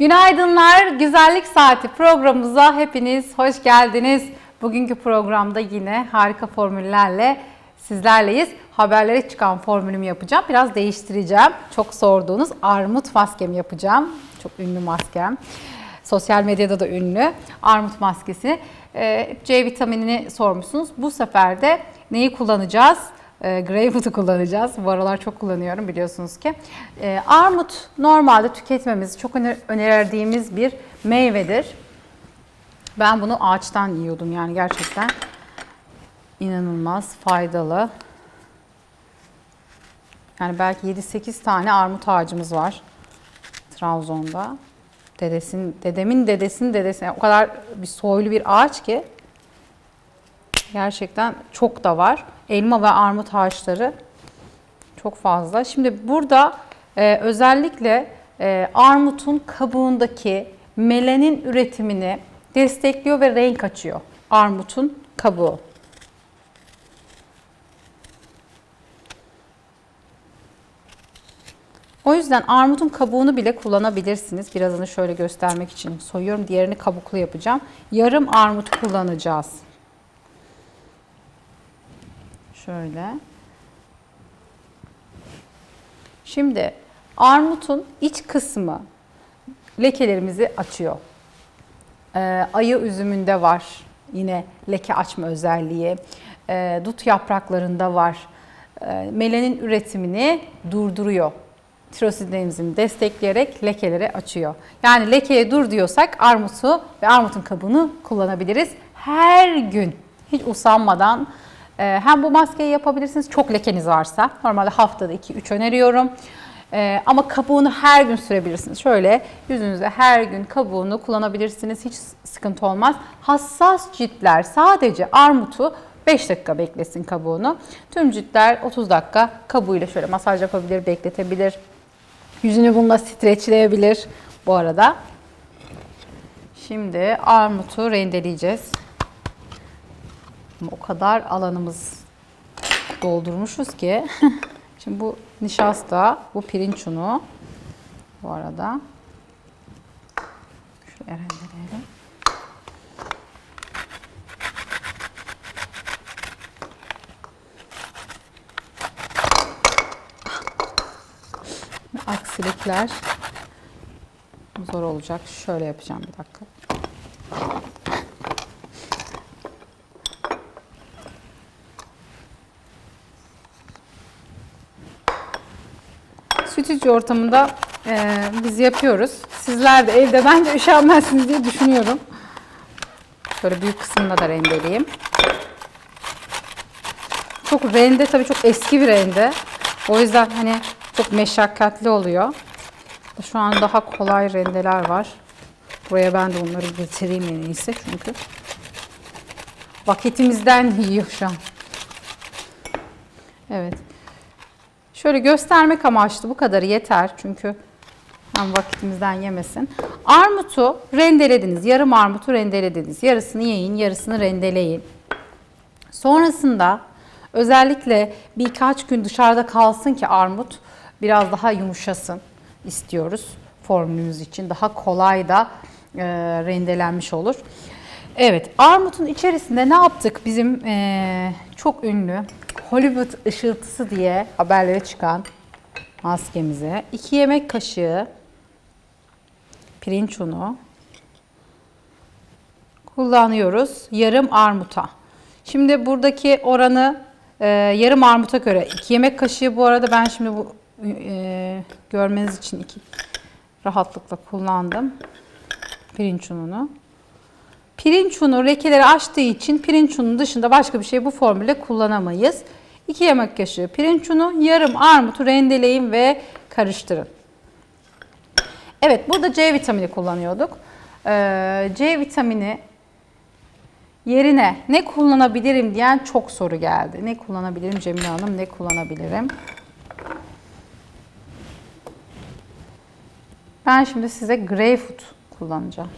Günaydınlar, Güzellik Saati programımıza hepiniz hoş geldiniz. Bugünkü programda yine harika formüllerle sizlerleyiz. Haberlere çıkan formülümü yapacağım. Biraz değiştireceğim. Çok sorduğunuz armut maskemi yapacağım. Çok ünlü maskem. Sosyal medyada da ünlü. Armut maskesi. Ee, C vitaminini sormuşsunuz. Bu sefer de neyi kullanacağız? E, kullanacağız. Bu aralar çok kullanıyorum biliyorsunuz ki. E, armut normalde tüketmemiz çok öner- önerdiğimiz bir meyvedir. Ben bunu ağaçtan yiyordum yani gerçekten inanılmaz faydalı. Yani belki 7-8 tane armut ağacımız var Trabzon'da. Dedesin, dedemin dedesinin dedesi yani o kadar bir soylu bir ağaç ki Gerçekten çok da var. Elma ve armut ağaçları çok fazla. Şimdi burada e, özellikle e, armutun kabuğundaki melanin üretimini destekliyor ve renk açıyor. Armutun kabuğu. O yüzden armutun kabuğunu bile kullanabilirsiniz. Birazını şöyle göstermek için soyuyorum. Diğerini kabuklu yapacağım. Yarım armut kullanacağız. Şöyle. Şimdi armutun iç kısmı lekelerimizi açıyor. Ee, ayı üzümünde var yine leke açma özelliği. Ee, dut yapraklarında var. Ee, melanin üretimini durduruyor. Tirosid destekleyerek lekeleri açıyor. Yani lekeye dur diyorsak armutu ve armutun kabuğunu kullanabiliriz. Her gün hiç usanmadan hem bu maskeyi yapabilirsiniz çok lekeniz varsa. Normalde haftada 2-3 öneriyorum. Ee, ama kabuğunu her gün sürebilirsiniz. Şöyle yüzünüze her gün kabuğunu kullanabilirsiniz. Hiç sıkıntı olmaz. Hassas ciltler sadece armutu 5 dakika beklesin kabuğunu. Tüm ciltler 30 dakika kabuğuyla şöyle masaj yapabilir, bekletebilir. Yüzünü bununla streçleyebilir bu arada. Şimdi armutu rendeleyeceğiz. Ama o kadar alanımız doldurmuşuz ki. Şimdi bu nişasta, bu pirinç unu bu arada. Şöyle rendeleyelim. Aksilikler zor olacak. Şöyle yapacağım bir dakika. Sütücü ortamında e, biz yapıyoruz. Sizler de evde bence üşenmezsiniz diye düşünüyorum. Şöyle büyük kısmını da rendeleyeyim. Çok rende tabii çok eski bir rende. O yüzden hani çok meşakkatli oluyor. Şu an daha kolay rendeler var. Buraya ben de onları getireyim en iyisi çünkü. Vakitimizden yiyor şu an. Evet. Şöyle göstermek amaçlı bu kadarı yeter çünkü hem vakitimizden yemesin. Armutu rendelediniz. Yarım armutu rendelediniz. Yarısını yiyin, yarısını rendeleyin. Sonrasında özellikle birkaç gün dışarıda kalsın ki armut biraz daha yumuşasın istiyoruz formülümüz için. Daha kolay da e, rendelenmiş olur. Evet, armutun içerisinde ne yaptık? Bizim e, çok ünlü Hollywood ışıltısı diye haberlere çıkan maskemize 2 yemek kaşığı pirinç unu kullanıyoruz yarım armuta. Şimdi buradaki oranı e, yarım armuta göre 2 yemek kaşığı bu arada ben şimdi bu e, görmeniz için iki rahatlıkla kullandım pirinç ununu. Pirinç unu lekeleri açtığı için pirinç ununun dışında başka bir şey bu formülle kullanamayız. 2 yemek kaşığı pirinç unu, yarım armutu rendeleyin ve karıştırın. Evet burada C vitamini kullanıyorduk. Ee, C vitamini yerine ne kullanabilirim diyen çok soru geldi. Ne kullanabilirim Cemile Hanım, ne kullanabilirim? Ben şimdi size greyfurt kullanacağım.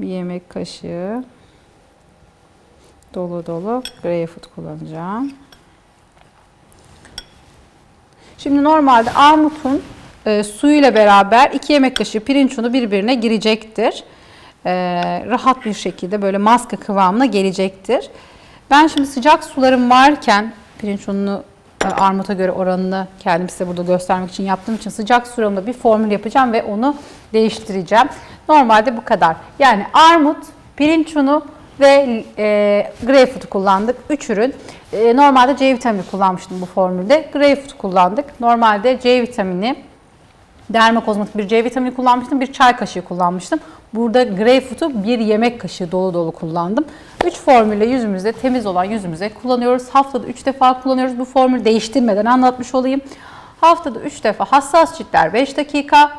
Bir yemek kaşığı dolu dolu greyfurt kullanacağım. Şimdi normalde armutun e, suyuyla beraber 2 yemek kaşığı pirinç unu birbirine girecektir. E, rahat bir şekilde böyle maske kıvamına gelecektir. Ben şimdi sıcak sularım varken pirinç ununu armuta göre oranını kendim size burada göstermek için yaptığım için sıcak sularımda bir formül yapacağım ve onu değiştireceğim. Normalde bu kadar. Yani armut, pirinç unu ve e, greyfurt kullandık. 3 ürün. E, normalde C vitamini kullanmıştım bu formülde. Greyfurt kullandık. Normalde C vitamini dermokozmetik bir C vitamini kullanmıştım. Bir çay kaşığı kullanmıştım. Burada greyfurt'u bir yemek kaşığı dolu dolu kullandım. 3 formülle yüzümüzde temiz olan yüzümüze kullanıyoruz. Haftada 3 defa kullanıyoruz. Bu formülü değiştirmeden anlatmış olayım. Haftada 3 defa hassas ciltler 5 dakika.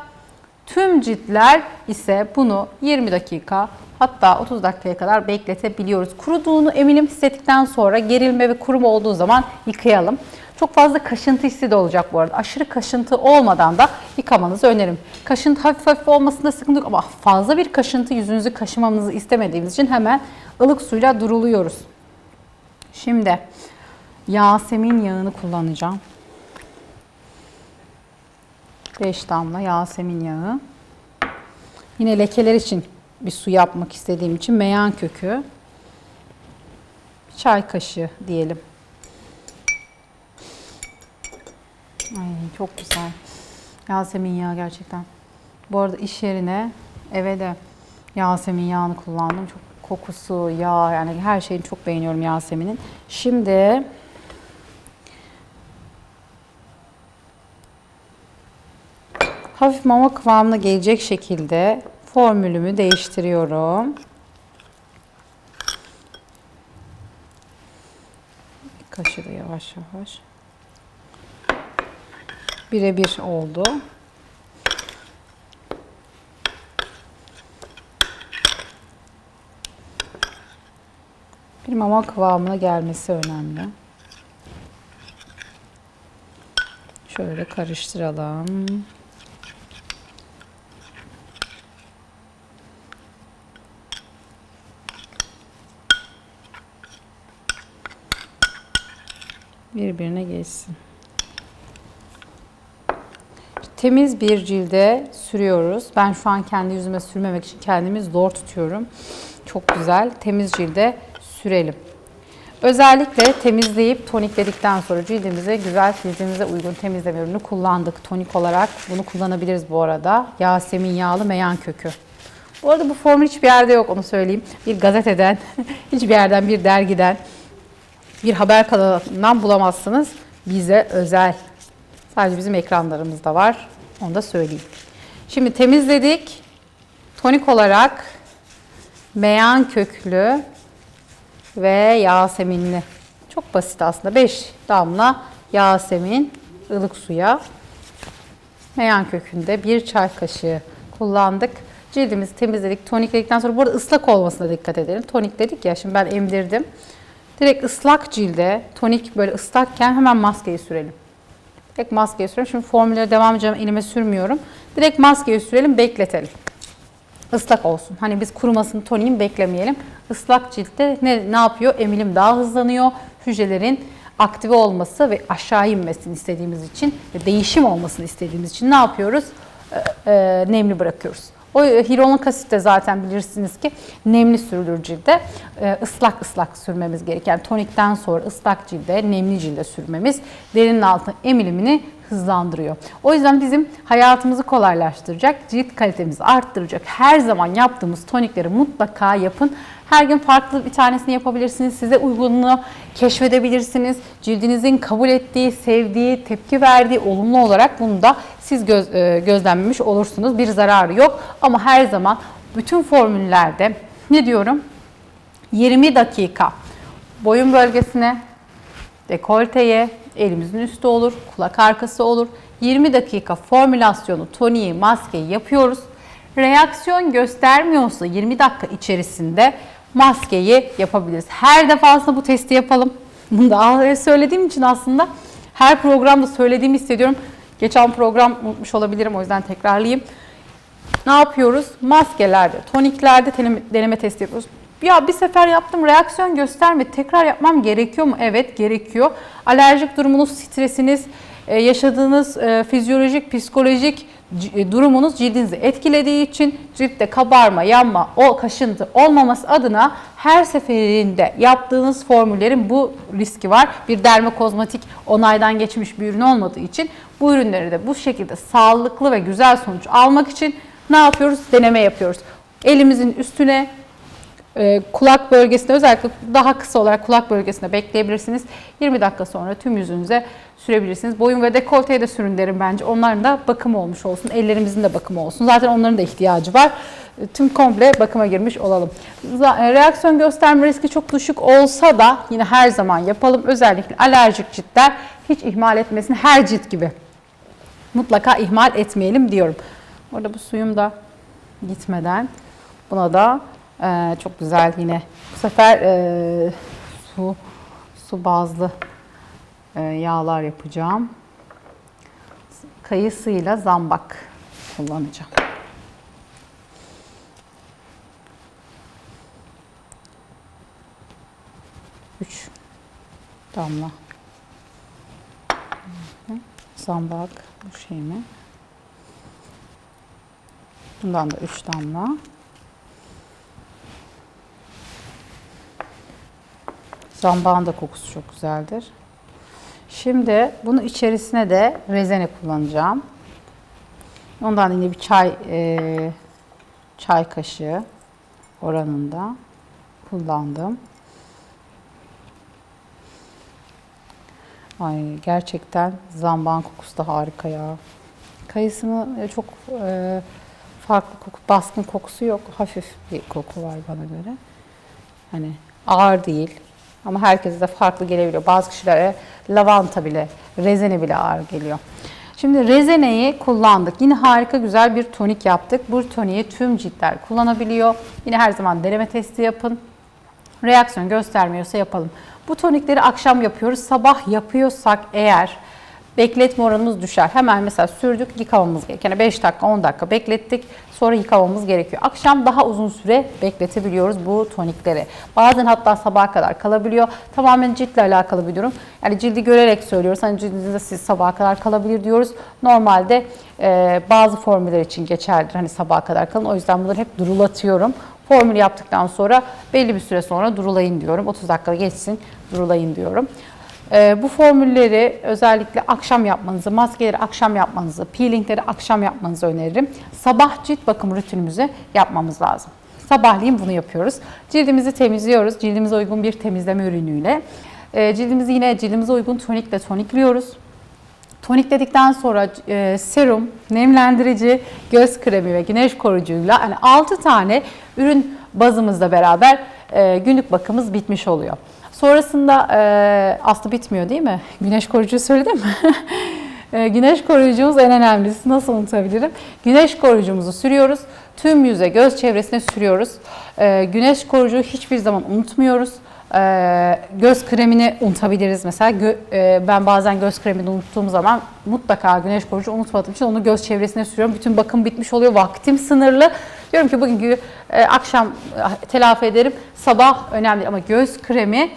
Tüm ciltler ise bunu 20 dakika hatta 30 dakikaya kadar bekletebiliyoruz. Kuruduğunu eminim hissettikten sonra gerilme ve kuruma olduğu zaman yıkayalım. Çok fazla kaşıntı hissi de olacak bu arada. Aşırı kaşıntı olmadan da yıkamanızı öneririm. Kaşıntı hafif hafif olmasında sıkıntı yok ama fazla bir kaşıntı yüzünüzü kaşımamızı istemediğimiz için hemen ılık suyla duruluyoruz. Şimdi Yasemin yağını kullanacağım. 5 damla Yasemin yağı. Yine lekeler için bir su yapmak istediğim için meyan kökü. Çay kaşığı diyelim. Ay çok güzel. Yasemin yağı gerçekten. Bu arada iş yerine eve de Yasemin yağını kullandım. Çok kokusu, yağ yani her şeyini çok beğeniyorum Yasemin'in. Şimdi hafif mama kıvamına gelecek şekilde formülümü değiştiriyorum. Kaşığı yavaş yavaş. Birebir oldu. Bir mama kıvamına gelmesi önemli. Şöyle karıştıralım. Birbirine geçsin. Temiz bir cilde sürüyoruz. Ben şu an kendi yüzüme sürmemek için kendimi zor tutuyorum. Çok güzel. Temiz cilde sürelim. Özellikle temizleyip tonikledikten sonra cildimize güzel cildimize uygun temizleme ürünü kullandık. Tonik olarak bunu kullanabiliriz bu arada. Yasemin yağlı meyan kökü. Bu arada bu formül hiçbir yerde yok onu söyleyeyim. Bir gazeteden, hiçbir yerden, bir dergiden, bir haber kanalından bulamazsınız. Bize özel. Sadece bizim ekranlarımızda var. Onu da söyleyeyim. Şimdi temizledik. Tonik olarak meyan köklü ve yaseminli. Çok basit aslında. 5 damla yasemin ılık suya. Meyan kökünde bir çay kaşığı kullandık. Cildimizi temizledik, tonikledikten sonra burada ıslak olmasına dikkat edelim. Tonikledik ya şimdi ben emdirdim. Direkt ıslak cilde tonik böyle ıslakken hemen maskeyi sürelim. Direkt maskeyi sürelim. Şimdi formüllere devam edeceğim. Elime sürmüyorum. Direkt maskeyi sürelim, bekletelim. Islak olsun. Hani biz kurumasını toniğin beklemeyelim. Islak ciltte ne, ne yapıyor? Emilim daha hızlanıyor. Hücrelerin aktive olması ve aşağı inmesini istediğimiz için ve değişim olmasını istediğimiz için ne yapıyoruz? Ee, e, nemli bırakıyoruz. O hyaluronik asit de zaten bilirsiniz ki nemli sürülür cilde. Ee, ıslak ıslak sürmemiz gereken tonikten sonra ıslak cilde, nemli cilde sürmemiz derinin altı emilimini hızlandırıyor. O yüzden bizim hayatımızı kolaylaştıracak, cilt kalitemizi arttıracak her zaman yaptığımız tonikleri mutlaka yapın. Her gün farklı bir tanesini yapabilirsiniz. Size uygunluğu keşfedebilirsiniz. Cildinizin kabul ettiği, sevdiği, tepki verdiği olumlu olarak bunu da siz göz, e, gözlemlemiş olursunuz. Bir zararı yok ama her zaman bütün formüllerde ne diyorum? 20 dakika boyun bölgesine, dekolteye, elimizin üstü olur, kulak arkası olur. 20 dakika formülasyonu, toniği, maskeyi yapıyoruz. Reaksiyon göstermiyorsa 20 dakika içerisinde maskeyi yapabiliriz. Her defasında bu testi yapalım. Bunu da söylediğim için aslında her programda söylediğimi hissediyorum. Geçen program unutmuş olabilirim o yüzden tekrarlayayım. Ne yapıyoruz? Maskelerde, toniklerde deneme testi yapıyoruz. Ya bir sefer yaptım reaksiyon göstermedi. Tekrar yapmam gerekiyor mu? Evet gerekiyor. Alerjik durumunuz, stresiniz, e, yaşadığınız e, fizyolojik, psikolojik durumunuz cildinizi etkilediği için ciltte kabarma, yanma, o kaşıntı olmaması adına her seferinde yaptığınız formüllerin bu riski var. Bir dermokozmatik onaydan geçmiş bir ürün olmadığı için bu ürünleri de bu şekilde sağlıklı ve güzel sonuç almak için ne yapıyoruz? Deneme yapıyoruz. Elimizin üstüne e, kulak bölgesinde özellikle daha kısa olarak kulak bölgesinde bekleyebilirsiniz. 20 dakika sonra tüm yüzünüze sürebilirsiniz. Boyun ve dekolteye de sürün derim bence. Onların da bakımı olmuş olsun. Ellerimizin de bakımı olsun. Zaten onların da ihtiyacı var. E, Tüm komple bakıma girmiş olalım. E, Reaksiyon gösterme riski çok düşük olsa da yine her zaman yapalım. Özellikle alerjik ciltler hiç ihmal etmesin. Her cilt gibi mutlaka ihmal etmeyelim diyorum. Orada bu suyum da gitmeden buna da e, çok güzel yine bu sefer e, su su bazlı e, yağlar yapacağım. Kayısıyla zambak kullanacağım. Üç damla. Zambak bu şey mi? Bundan da 3 damla. Zambağın da kokusu çok güzeldir. Şimdi bunu içerisine de rezene kullanacağım. Ondan yine bir çay e, çay kaşığı oranında kullandım. Ay gerçekten zambağın kokusu da harika ya. Kayısının e, çok e, farklı koku, baskın kokusu yok. Hafif bir koku var bana göre. Hani ağır değil. Ama herkese de farklı gelebiliyor. Bazı kişilere lavanta bile, rezene bile ağır geliyor. Şimdi rezeneyi kullandık. Yine harika güzel bir tonik yaptık. Bu toniği tüm ciltler kullanabiliyor. Yine her zaman deneme testi yapın. Reaksiyon göstermiyorsa yapalım. Bu tonikleri akşam yapıyoruz. Sabah yapıyorsak eğer bekletme oranımız düşer. Hemen mesela sürdük yıkamamız gerekiyor. Yani 5 dakika 10 dakika beklettik sonra yıkamamız gerekiyor. Akşam daha uzun süre bekletebiliyoruz bu tonikleri. Bazen hatta sabaha kadar kalabiliyor. Tamamen ciltle alakalı bir durum. Yani cildi görerek söylüyoruz. Hani cildinizde siz sabaha kadar kalabilir diyoruz. Normalde e, bazı formüller için geçerlidir. Hani sabaha kadar kalın. O yüzden bunları hep durulatıyorum. Formül yaptıktan sonra belli bir süre sonra durulayın diyorum. 30 dakika geçsin durulayın diyorum. Ee, bu formülleri özellikle akşam yapmanızı, maskeleri akşam yapmanızı, peelingleri akşam yapmanızı öneririm. Sabah cilt bakım rutinimizi yapmamız lazım. Sabahleyin bunu yapıyoruz. Cildimizi temizliyoruz. Cildimize uygun bir temizleme ürünüyle. Ee, cildimizi yine cildimize uygun tonikle tonikliyoruz. Tonikledikten sonra e, serum, nemlendirici, göz kremi ve güneş koruyucuyla yani 6 tane ürün bazımızla beraber e, günlük bakımımız bitmiş oluyor. Sonrasında e, aslı bitmiyor değil mi? Güneş koruyucu söyledim? E, güneş koruyucumuz en önemlisi. Nasıl unutabilirim? Güneş koruyucumuzu sürüyoruz. Tüm yüze, göz çevresine sürüyoruz. E, güneş koruyucuyu hiçbir zaman unutmuyoruz. E, göz kremini unutabiliriz mesela. Gö- e, ben bazen göz kremini unuttuğum zaman mutlaka güneş koruyucu unutmadığım için onu göz çevresine sürüyorum. Bütün bakım bitmiş oluyor. Vaktim sınırlı. Diyorum ki bugünkü e, akşam e, telafi ederim. Sabah önemli ama göz kremi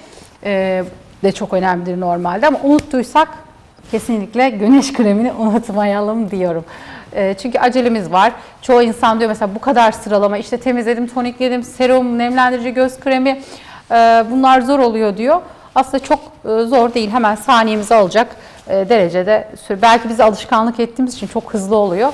e, de çok önemlidir normalde ama unuttuysak kesinlikle güneş kremini unutmayalım diyorum. E, çünkü acelemiz var. Çoğu insan diyor mesela bu kadar sıralama işte temizledim, tonikledim, serum, nemlendirici göz kremi e, bunlar zor oluyor diyor. Aslında çok zor değil. Hemen saniyemizi alacak derecede. Belki biz alışkanlık ettiğimiz için çok hızlı oluyor.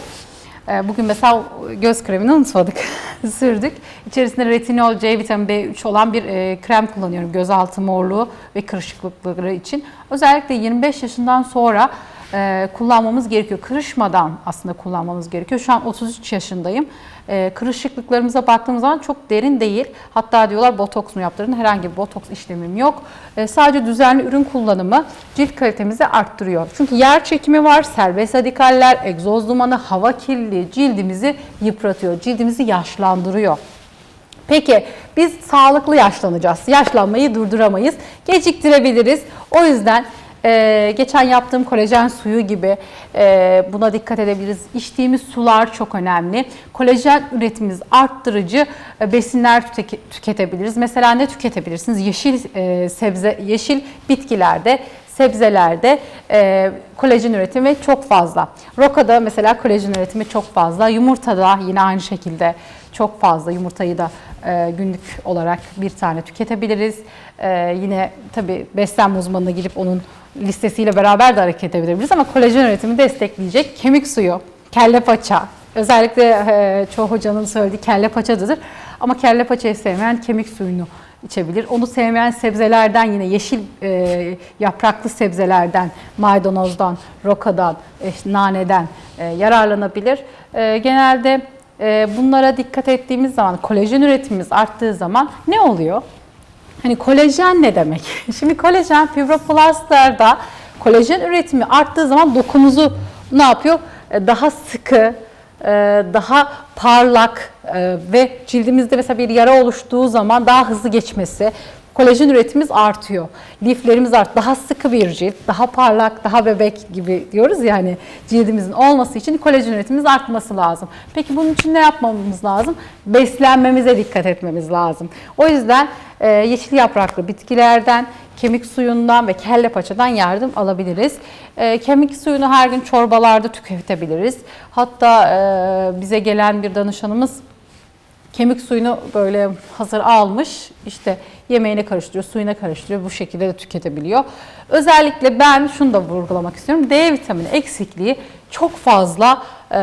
E, Bugün mesela göz kremini unutmadık. Sürdük. İçerisinde retinol, C vitamini B3 olan bir e, krem kullanıyorum. Gözaltı morluğu ve kırışıklıkları için. Özellikle 25 yaşından sonra e, kullanmamız gerekiyor. Kırışmadan aslında kullanmamız gerekiyor. Şu an 33 yaşındayım. E, kırışıklıklarımıza baktığımız zaman çok derin değil. Hatta diyorlar botoks mu yaptırın? Herhangi bir botoks işlemim yok. E, sadece düzenli ürün kullanımı cilt kalitemizi arttırıyor. Çünkü yer çekimi var, serbest radikaller, egzoz dumanı, hava kirliliği cildimizi yıpratıyor. Cildimizi yaşlandırıyor. Peki biz sağlıklı yaşlanacağız. Yaşlanmayı durduramayız. Geciktirebiliriz. O yüzden e, geçen yaptığım kolajen suyu gibi e, buna dikkat edebiliriz. İçtiğimiz sular çok önemli. Kolajen üretimimiz arttırıcı e, besinler tüke- tüketebiliriz. Mesela ne tüketebilirsiniz? Yeşil e, sebze, yeşil bitkilerde sebzelerde e, kolajen üretimi çok fazla. Rokada mesela kolajen üretimi çok fazla. Yumurtada yine aynı şekilde çok fazla. Yumurtayı da e, günlük olarak bir tane tüketebiliriz. E, yine tabii beslenme uzmanına gidip onun listesiyle beraber de hareket edebiliriz ama kolajen üretimi destekleyecek kemik suyu, kelle paça, özellikle e, çoğu hocanın söylediği kelle paçadır. Ama kelle paçayı sevmeyen kemik suyunu içebilir. Onu sevmeyen sebzelerden yine yeşil e, yapraklı sebzelerden, maydanozdan, rokadan, e, naneden e, yararlanabilir. E, genelde e, bunlara dikkat ettiğimiz zaman, kolajen üretimimiz arttığı zaman ne oluyor? Hani kolajen ne demek? Şimdi kolajen fibroplastlarda kolajen üretimi arttığı zaman dokumuzu ne yapıyor? E, Daha sıkı, e, daha parlak e, ve cildimizde mesela bir yara oluştuğu zaman daha hızlı geçmesi, kolajen üretimimiz artıyor. Liflerimiz art, daha sıkı bir cilt, daha parlak, daha bebek gibi diyoruz yani cildimizin olması için kolajen üretimimiz artması lazım. Peki bunun için ne yapmamız lazım? Beslenmemize dikkat etmemiz lazım. O yüzden e, yeşil yapraklı bitkilerden, kemik suyundan ve kelle paçadan yardım alabiliriz. E, kemik suyunu her gün çorbalarda tüketebiliriz. Hatta e, bize gelen bir danışanımız kemik suyunu böyle hazır almış işte yemeğine karıştırıyor, suyuna karıştırıyor bu şekilde de tüketebiliyor. Özellikle ben şunu da vurgulamak istiyorum. D vitamini eksikliği çok fazla e,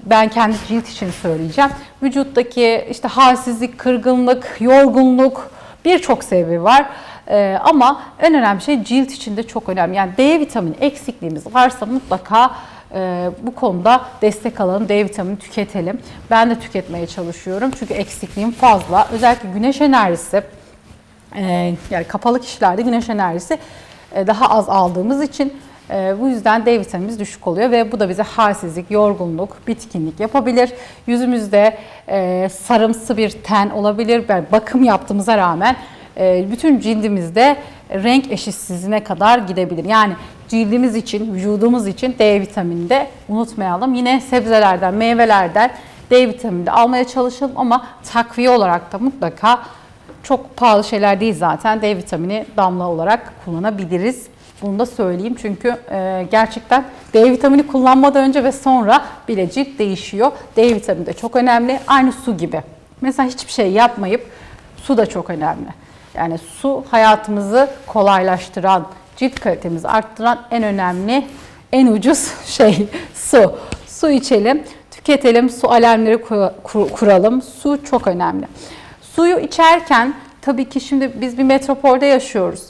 ben kendi cilt için söyleyeceğim. Vücuttaki işte halsizlik, kırgınlık, yorgunluk birçok sebebi var. Ee, ama en önemli şey cilt için de çok önemli. Yani D vitamini eksikliğimiz varsa mutlaka e, bu konuda destek alalım. D vitamini tüketelim. Ben de tüketmeye çalışıyorum. Çünkü eksikliğim fazla. Özellikle güneş enerjisi e, yani kapalı kişilerde güneş enerjisi e, daha az aldığımız için e, bu yüzden D vitaminimiz düşük oluyor ve bu da bize halsizlik, yorgunluk, bitkinlik yapabilir. Yüzümüzde e, sarımsı bir ten olabilir. Yani bakım yaptığımıza rağmen e, bütün cildimizde renk eşitsizliğine kadar gidebilir. Yani cildimiz için, vücudumuz için D vitamini de unutmayalım. Yine sebzelerden, meyvelerden D vitamini de almaya çalışalım ama takviye olarak da mutlaka çok pahalı şeyler değil zaten D vitamini damla olarak kullanabiliriz. Bunu da söyleyeyim çünkü e, gerçekten D vitamini kullanmadan önce ve sonra bile cilt değişiyor. D vitamini de çok önemli. Aynı su gibi. Mesela hiçbir şey yapmayıp su da çok önemli. Yani su hayatımızı kolaylaştıran, cilt kalitemizi arttıran en önemli, en ucuz şey su. Su içelim, tüketelim, su alarmları kuralım. Su çok önemli. Suyu içerken tabii ki şimdi biz bir metropolde yaşıyoruz.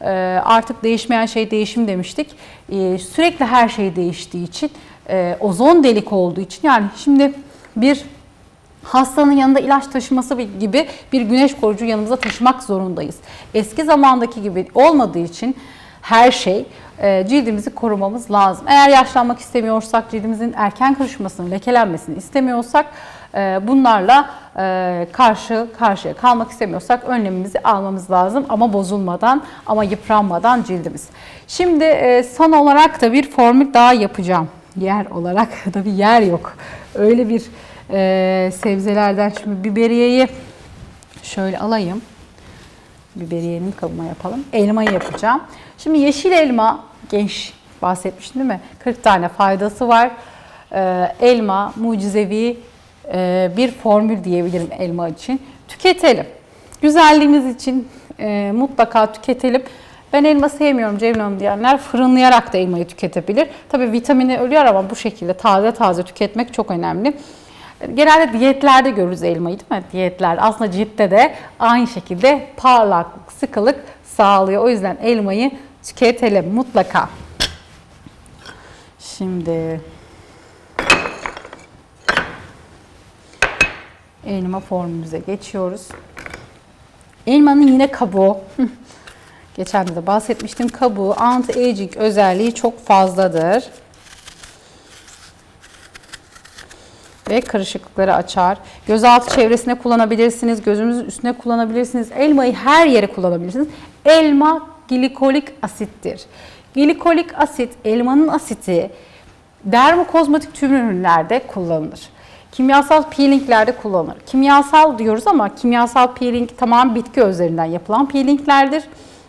Ee, artık değişmeyen şey değişim demiştik. Ee, sürekli her şey değiştiği için, e, ozon delik olduğu için yani şimdi bir hastanın yanında ilaç taşıması gibi bir güneş koruyucu yanımıza taşımak zorundayız. Eski zamandaki gibi olmadığı için her şey e, cildimizi korumamız lazım. Eğer yaşlanmak istemiyorsak, cildimizin erken kırışmasını, lekelenmesini istemiyorsak e, bunlarla e, karşı karşıya kalmak istemiyorsak önlemimizi almamız lazım ama bozulmadan ama yıpranmadan cildimiz. Şimdi son olarak da bir formül daha yapacağım. Yer olarak da bir yer yok. Öyle bir sebzelerden şimdi biberiyeyi şöyle alayım. Biberiyenin kabıma yapalım. Elmayı yapacağım. Şimdi yeşil elma genç bahsetmiştim değil mi? 40 tane faydası var. E, elma mucizevi e, bir formül diyebilirim elma için. Tüketelim. Güzelliğimiz için e, mutlaka tüketelim. Ben elma sevmiyorum Cemil Hanım diyenler fırınlayarak da elmayı tüketebilir. Tabii vitamini ölüyor ama bu şekilde taze taze tüketmek çok önemli. Genelde diyetlerde görürüz elmayı değil mi? Diyetler aslında ciltte de aynı şekilde parlaklık, sıkılık sağlıyor. O yüzden elmayı tüketelim mutlaka. Şimdi elma formumuza geçiyoruz. Elmanın yine kabuğu. Geçen de bahsetmiştim. Kabuğu anti-aging özelliği çok fazladır. Ve karışıklıkları açar. Gözaltı çevresine kullanabilirsiniz, gözümüzün üstüne kullanabilirsiniz. Elmayı her yere kullanabilirsiniz. Elma glikolik asittir. Glikolik asit, elmanın asiti dermokozmetik tüm ürünlerde kullanılır. Kimyasal peelinglerde kullanılır. Kimyasal diyoruz ama kimyasal peeling tamam bitki özlerinden yapılan peelinglerdir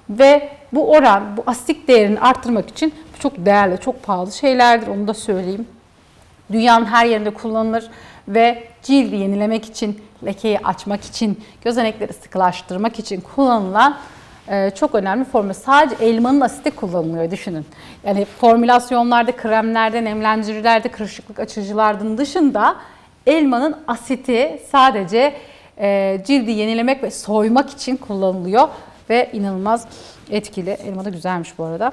ve Bu oran, bu asitik değerini arttırmak için çok değerli, çok pahalı şeylerdir. Onu da söyleyeyim. Dünyanın her yerinde kullanılır ve cildi yenilemek için, lekeyi açmak için, gözenekleri sıkılaştırmak için kullanılan e, çok önemli formül. Sadece elmanın asiti kullanılıyor düşünün. Yani formülasyonlarda, kremlerde, nemlendiricilerde, kırışıklık açıcılardan dışında elmanın asiti sadece e, cildi yenilemek ve soymak için kullanılıyor ve inanılmaz etkili. Elma da güzelmiş bu arada.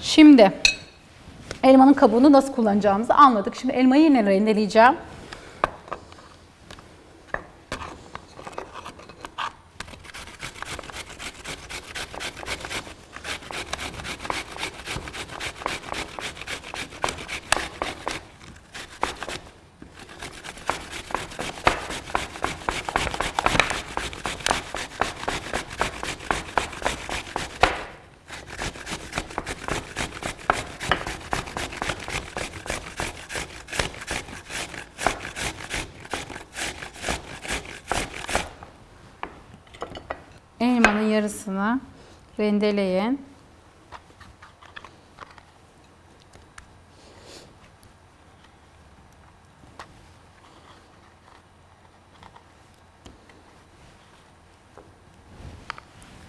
Şimdi elmanın kabuğunu nasıl kullanacağımızı anladık. Şimdi elmayı yine rendeleyeceğim. Yarısını rendeleyin.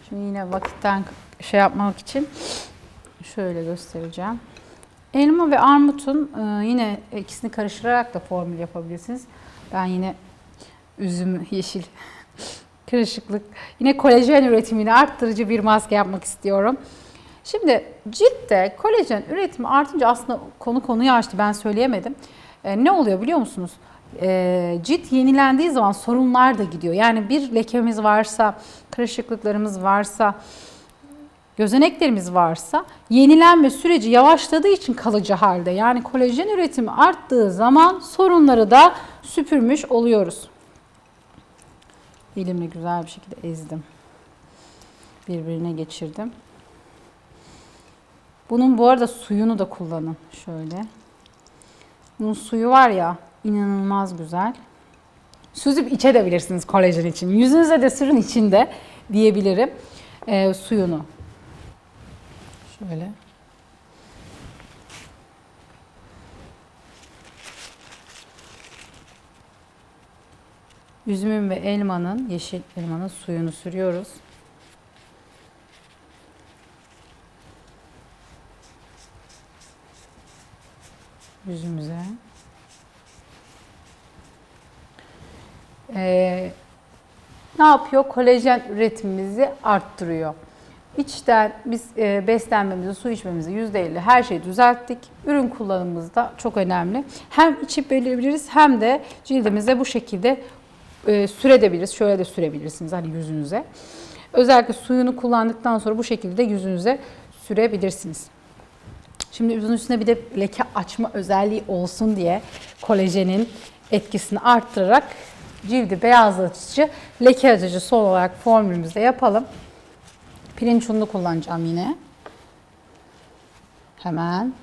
Şimdi yine vakitten şey yapmak için şöyle göstereceğim. Elma ve armutun e, yine ikisini karıştırarak da formül yapabilirsiniz. Ben yine üzüm yeşil kırışıklık, yine kolajen üretimini arttırıcı bir maske yapmak istiyorum. Şimdi ciltte kolajen üretimi artınca aslında konu konuyu açtı ben söyleyemedim. E, ne oluyor biliyor musunuz? E, cilt yenilendiği zaman sorunlar da gidiyor. Yani bir lekemiz varsa, kırışıklıklarımız varsa, gözeneklerimiz varsa yenilenme süreci yavaşladığı için kalıcı halde. Yani kolajen üretimi arttığı zaman sorunları da süpürmüş oluyoruz. Elimle güzel bir şekilde ezdim. Birbirine geçirdim. Bunun bu arada suyunu da kullanın. Şöyle. Bunun suyu var ya inanılmaz güzel. Süzüp içebilirsiniz kolajen için. Yüzünüze de sürün içinde diyebilirim e, suyunu. Şöyle. Üzümün ve elmanın, yeşil elmanın suyunu sürüyoruz. Yüzümüze. Ee, ne yapıyor? Kolajen üretimimizi arttırıyor. İçten biz e, beslenmemizi, su içmemizi %50 her şeyi düzelttik. Ürün kullanımımız da çok önemli. Hem içip verebiliriz hem de cildimize bu şekilde e, sürebiliriz. Şöyle de sürebilirsiniz hani yüzünüze. Özellikle suyunu kullandıktan sonra bu şekilde yüzünüze sürebilirsiniz. Şimdi yüzün üstüne bir de leke açma özelliği olsun diye kolajenin etkisini arttırarak cildi beyazlatıcı, leke açıcı son olarak formülümüzde yapalım. Pirinç ununu kullanacağım yine. Hemen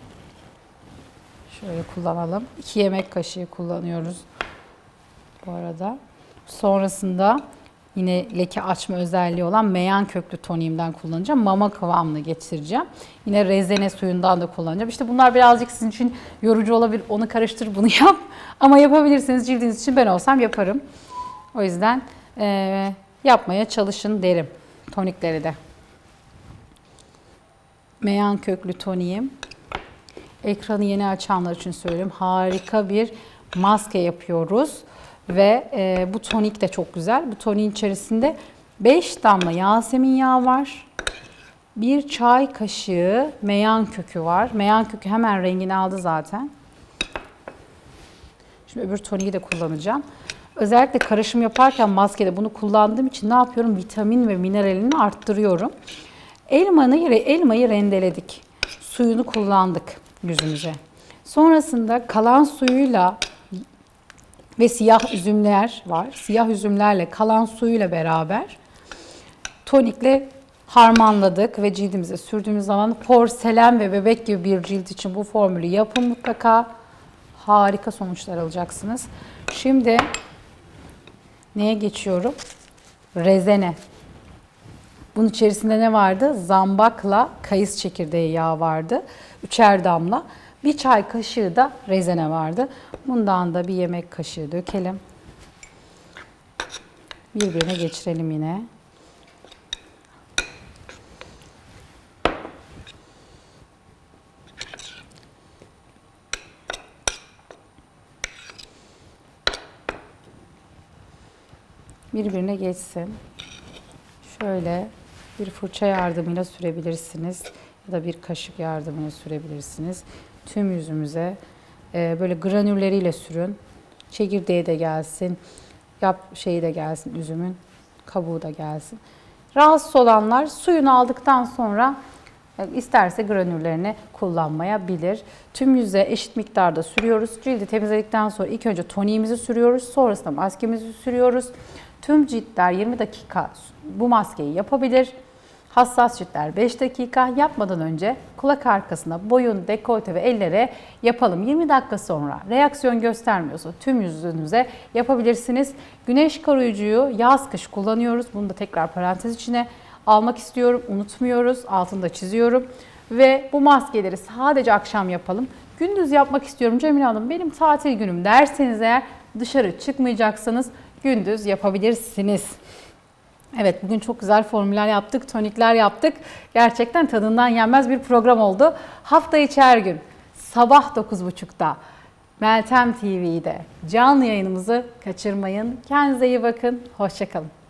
şöyle kullanalım. 2 yemek kaşığı kullanıyoruz bu arada. Sonrasında yine leke açma özelliği olan meyan köklü toniğimden kullanacağım. Mama kıvamını getireceğim. Yine rezene suyundan da kullanacağım. İşte bunlar birazcık sizin için yorucu olabilir. Onu karıştır bunu yap. Ama yapabilirsiniz cildiniz için ben olsam yaparım. O yüzden e, yapmaya çalışın derim tonikleri de. Meyan köklü toniğim. Ekranı yeni açanlar için söylüyorum. Harika bir maske yapıyoruz. Ve e, bu tonik de çok güzel. Bu toniğin içerisinde 5 damla yasemin yağı var. Bir çay kaşığı meyan kökü var. Meyan kökü hemen rengini aldı zaten. Şimdi öbür toniği de kullanacağım. Özellikle karışım yaparken maskede bunu kullandığım için ne yapıyorum? Vitamin ve mineralini arttırıyorum. Elmanı, elmayı rendeledik. Suyunu kullandık yüzümüze. Sonrasında kalan suyuyla ve siyah üzümler var. Siyah üzümlerle kalan suyuyla beraber tonikle harmanladık ve cildimize sürdüğümüz zaman porselen ve bebek gibi bir cilt için bu formülü yapın mutlaka. Harika sonuçlar alacaksınız. Şimdi neye geçiyorum? Rezene. Bunun içerisinde ne vardı? Zambakla kayısı çekirdeği yağı vardı. Üçer damla. Bir çay kaşığı da rezene vardı. Bundan da bir yemek kaşığı dökelim. Birbirine geçirelim yine. birbirine geçsin. Şöyle bir fırça yardımıyla sürebilirsiniz ya da bir kaşık yardımıyla sürebilirsiniz. Tüm yüzümüze e, böyle granülleriyle sürün. Çekirdeği de gelsin, yap şeyi de gelsin üzümün, kabuğu da gelsin. Rahatsız olanlar suyunu aldıktan sonra e, isterse granüllerini kullanmayabilir. Tüm yüze eşit miktarda sürüyoruz. Cildi temizledikten sonra ilk önce toniğimizi sürüyoruz. Sonrasında maskemizi sürüyoruz. Tüm ciltler 20 dakika bu maskeyi yapabilir. Hassas ciltler 5 dakika yapmadan önce kulak arkasına, boyun, dekolte ve ellere yapalım. 20 dakika sonra reaksiyon göstermiyorsa tüm yüzünüze yapabilirsiniz. Güneş koruyucuyu yaz kış kullanıyoruz. Bunu da tekrar parantez içine almak istiyorum. Unutmuyoruz. Altında çiziyorum. Ve bu maskeleri sadece akşam yapalım. Gündüz yapmak istiyorum Cemile Hanım. Benim tatil günüm derseniz eğer dışarı çıkmayacaksanız gündüz yapabilirsiniz. Evet bugün çok güzel formüller yaptık, tonikler yaptık. Gerçekten tadından yenmez bir program oldu. Hafta içi her gün sabah 9.30'da Meltem TV'de canlı yayınımızı kaçırmayın. Kendinize iyi bakın. Hoşçakalın.